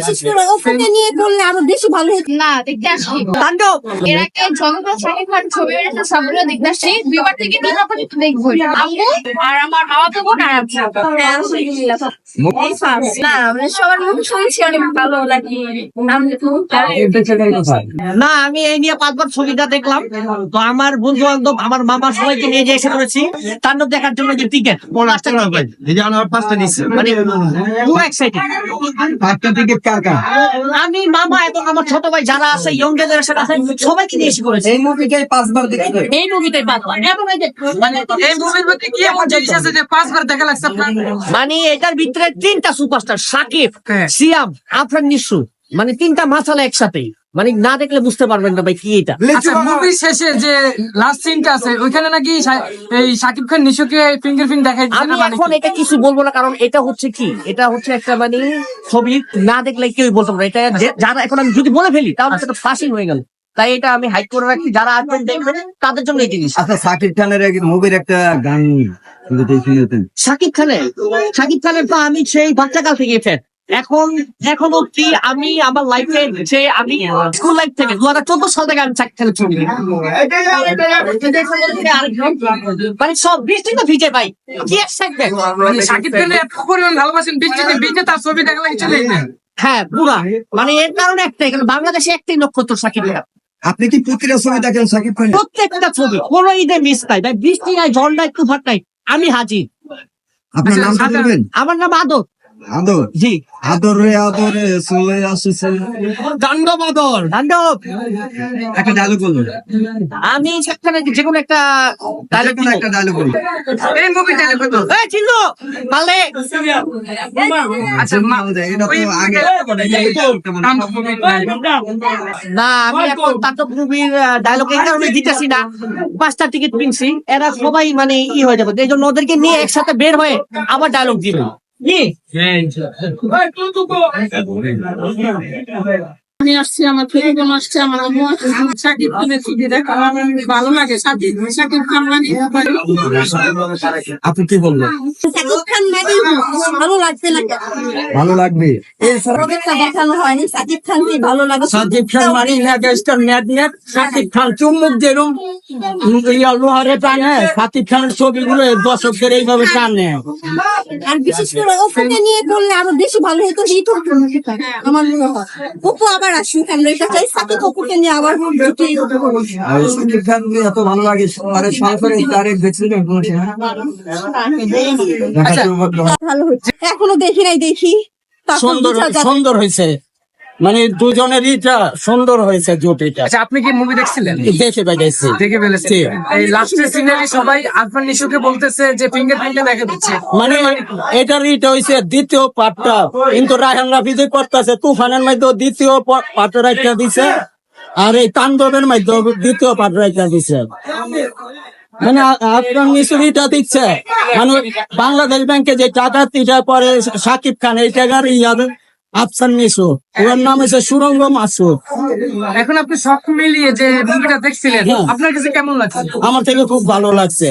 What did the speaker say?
বিশেষ নিয়ে করলে আরও বেশি ভালো হতো। না দেখতে আসছি। তাণ্ডব এর আগে জনতা শাকিব ছবি বেরিয়েছে সবগুলো দেখতে আসছি। দুইবার থেকে তিনবার পর্যন্ত দেখব। আম্মু আর আমার মামাতো বোন আর আমি না মানে সবার মুখে শুনছি অনেক ভালো লাগে। না আমি এই নিয়ে পাঁচবার ছবিটা দেখলাম। তো আমার বন্ধু বান্ধব আমার মামা সবাইকে নিয়ে যে এসে করেছি তাণ্ডব দেখার জন্য যে টিকিট পাঁচটা টিকিট এই যে আমার পাঁচটা নিচ্ছে। মানে পুরো এক্সাইটেড পাঁচটা টিকিট কার কার? আমি মামা এবং আমার ছোট ভাই যারা আছে ইয়ং জেনারেশন আছে সবাইকে নিয়ে এসে করেছি। এই মুভিকে পাঁচবার এই মুভিটাই পাঁচবার। এবং এই যে মানে এই মুভির মধ্যে কি এমন জিনিস আছে যে পাঁচবার দেখা লাগছে আপনার? মানে এটার ভিতরে তিনটা সুপারস্টার সাকিব হ্যাঁ। সিয়াম আফরান নিশু মানে তিনটা মাসালা একসাথে মানে না দেখলে বুঝতে পারবেন না ভাই কি এটা। আচ্ছা মুভির শেষে যে লাস্ট সিনটা আছে ওইখানে নাকি এই শাকিব খান নিশুকে ফিঙ্গার প্রিন্ট দেখাই আমি মানে এখন এটা কিছু বলব না কারণ এটা হচ্ছে কি? এটা হচ্ছে একটা মানে ছবি না দেখলে কেউ বলতে পারবে না। এটা যারা এখন আমি যদি বলে ফেলি তাহলে সেটা ফাঁসি হয়ে গেল। তাই এটা আমি হাইড করে রাখি যারা আসবেন দেখবেন তাদের জন্য এই জিনিস। আচ্ছা সাকিব খানের মুভির একটা গান শাকিব খানের? শাকিব খানের তো আমি সেই বাচ্চাকাল থেকে ফ্যান এখন এখন অব্দি আমি আমার লাইফে যে আমি স্কুল লাইফ থেকে দু হাজার চোদ্দ সাল থেকে আমি খানের ছবি মানে সব বৃষ্টি তো ভিজে ভাই। কি এক্সাইটমেন্ট মানে শাকিব এত পরিমাণ ভালোবাসেন বৃষ্টিতে ভিজে তার ছবি হ্যাঁ পুরা। মানে এর কারণে একটাই কারণ বাংলাদেশে একটাই নক্ষত্র সাকিব আপনি কি প্রতিটা ছবি দেখেন সাকিব খান প্রত্যেকটা ছবি কোন ঈদে মিস নাই। ভাই বৃষ্টি নাই ঝড় নাই তুফান নাই। আমি হাজির। আপনার আচ্ছা, নাম আমার নাম আদর আদর? জি। আদরে আদরে চলে আসছে। আদর তাণ্ডব একটা ডায়লগ বলুন। আমি সেখানে যে কোনো একটা যে কোনো একটা ডায়লগ বলুন। এই মুভিটা কত এই চিল্লো! পালে আচ্ছা মা- এটা তো আগে। না আমি এখন তাণ্ডব মুভির ডায়লগ এই কারণে দিতেছি না। পাঁচটা টিকিট কিনছি। এরা সবাই মানে ই হয়ে যাবে। এই জন্য ওদেরকে নিয়ে একসাথে বের হয়ে আবার ডায়লগ দিবে। 你，哎，这，哎，这都过来。আমি আসছি আমার আসছে? আমার আম্মু আসছে। শাকিব খানের ছবি দেখা আমার ভালো লাগে শাকিব শাকিব খান মানে আপনি কি বলবেন সাকিব খান মানে ভালো লাগছে না ভালো লাগবে। ওদেরটা দেখানো হয়নি। সাকিব খানকে ভালো লাগে? সাকিব খান মানে ম্যাগনেট শাকিব খান চুম্বক যেরকম ইয়া লোহারে টানে। শাকিব খানের ছবিগুলো দর্শকদের এইভাবে টানে। আর বিশেষ করে ওকে নিয়ে করলে আরও বেশি ভালো হতো হিট হতো আমার মনে হয়। আবার আসুক আমরা এটা চাই সাকিব নিয়ে আবার জুটি সাকিব খান এত ভালো লাগে তারে দেখছিলেন সময়? আচ্ছা। ভালো হচ্ছে। এখনও দেখি নাই দেখি। সুন্দর সুন্দর হয়েছে। মানে দুজনেরই এটা সুন্দর হয়েছে জুটিটা। আচ্ছা আপনি কি মুভি দেখছিলেন? দেখে বেড়েছি দেখে ফেলেছি এই লাস্টের সিনারি সবাই আরফান নিশুকে বলতেছে যে ফিঙ্গার প্রিন্টে দেখা দিচ্ছে। মানে এটার ইটা হইছে দ্বিতীয় পার্টটা। কিন্তু রায়হান রাফি যে করতেছে তুফানের মধ্যে দ্বিতীয় পার্ট রাইটা দিছে আর এই তাণ্ডবের মধ্যে দ্বিতীয় পার্ট রাইটা দিছে। মানে আপনার মিশরিটা দিচ্ছে। মানে বাংলাদেশ ব্যাংকে যে টাকা এটা পরে সাকিব খান এই টাকার ইয়াদ আফসান মিশু ওর নাম হচ্ছে সুরঙ্গ মাসু। এখন আপনি সব মিলিয়ে যে মুভিটা দেখছিলেন হ্যাঁ। আপনার কাছে কেমন লাগছে? আমার থেকে খুব ভালো লাগছে।